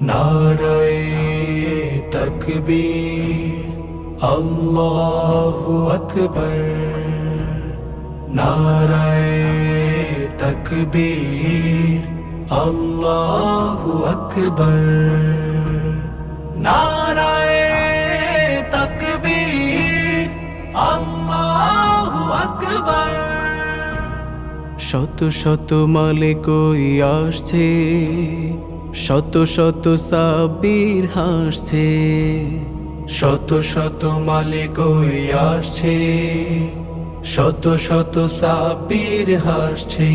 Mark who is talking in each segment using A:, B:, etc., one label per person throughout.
A: নারায়ে তকবীর আল্লাহু আকবার নারায়ে তকবীর আল্লাহু আকবার নারায়ে তকবীর আল্লাহু আকবার শত শত মালে কই আসছে শত শত সাবির হাসছে, শত শত মালে কই আসছে, শত শত সাবির হাসছে,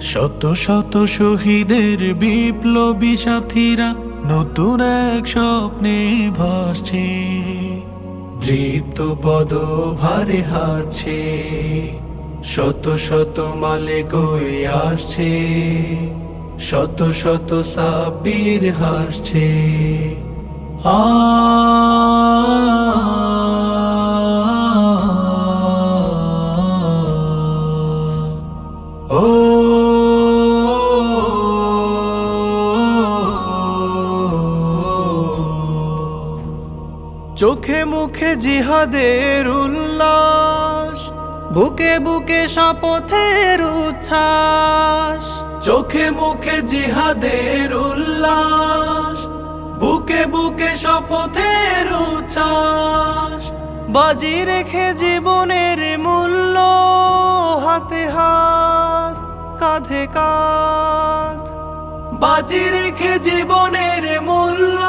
A: শত শত শহীদের বিপ্লবী সাথীরা নতুন এক স্বপ্নে ভাসছে, দৃপ্ত পদ ভারে হারছে, শত শত মালে গই আসছে। শত শত সাবির হাসছে। আ চোখে মুখে জিহাদের উল্লাস বুকে বুকে শপথের উচ্ছ্বাস। চোখে মুখে জিহাদের উল্লাস, বুকে বুকে শপথের উচ্ছ্বাস। বাজি রেখে জীবনের মূল্য, হাতে হাত, কাঁধে কাঁধ। বাজি রেখে জীবনের মূল্য,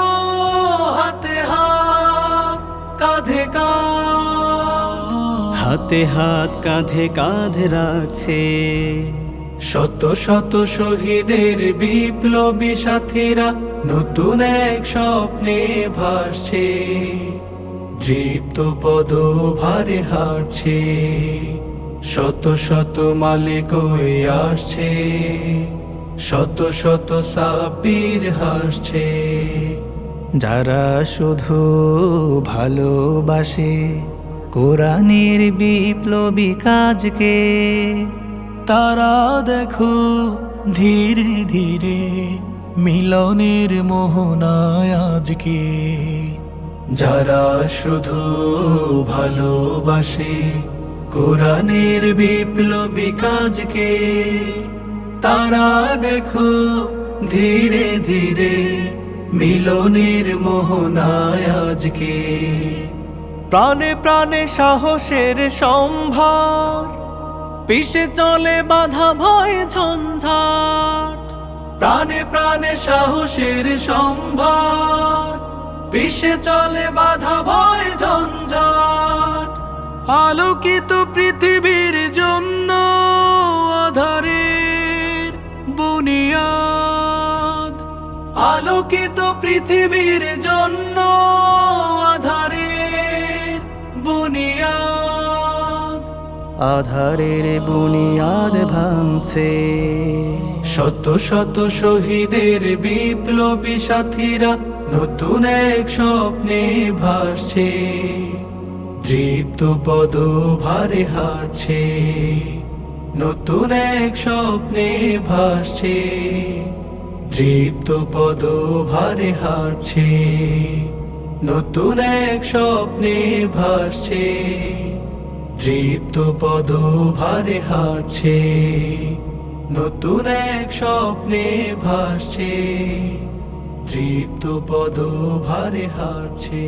A: হাতে হাত, কাঁধে কাঁধ।
B: হাতে হাত, কাঁধে কাঁধে রাখছে।
A: শত শত শহীদের বিপ্লবী সাথীরা নতুন এক স্বপ্নে ভাসছে। দৃপ্ত পদ ভারে হারছে। শত শত মালিক আসছে। শত শত সাবির হাসছে।
B: যারা শুধু ভালোবাসে, কোরআনের বিপ্লবী কাজকে
A: তারা দেখো ধীরে ধীরে মিলনের মোহনায় আজকে। যারা শুধু ভালোবাসে কোরআনের বিপ্লবী কাজকে, তারা দেখো ধীরে ধীরে মিলনের মোহনায় আজকে। প্রাণে প্রাণে সাহসের সম্ভার পিছে চলে বাধা ভয় ঝঞ্ঝাট। প্রাণে প্রাণে সাহসের সম্ভার। পিছে চলে বাধা ভয় ঝঞ্ঝাট। আলোকিত পৃথিবীর জন্য আধারের বুনিয়াদ। আলোকিত পৃথিবীর জন্য আধারের বুনিয়াদ।
B: আধারের বুনিয়াদ ভাঙছে।
A: শত শত শহীদের বিপ্লবী সাথীরা নতুন এক স্বপ্নে ভাসছে। দৃপ্ত পদ ভারে হারছে। নতুন এক স্বপ্নে ভাসছে। দৃপ্ত পদ ভারে হারছে। নতুন এক স্বপ্নে ভাসছে। দৃপ্ত পদ ভারে হারছে নতুন এক স্বপ্নে ভাসছে তৃপ্ত পদ ভারে হারছে।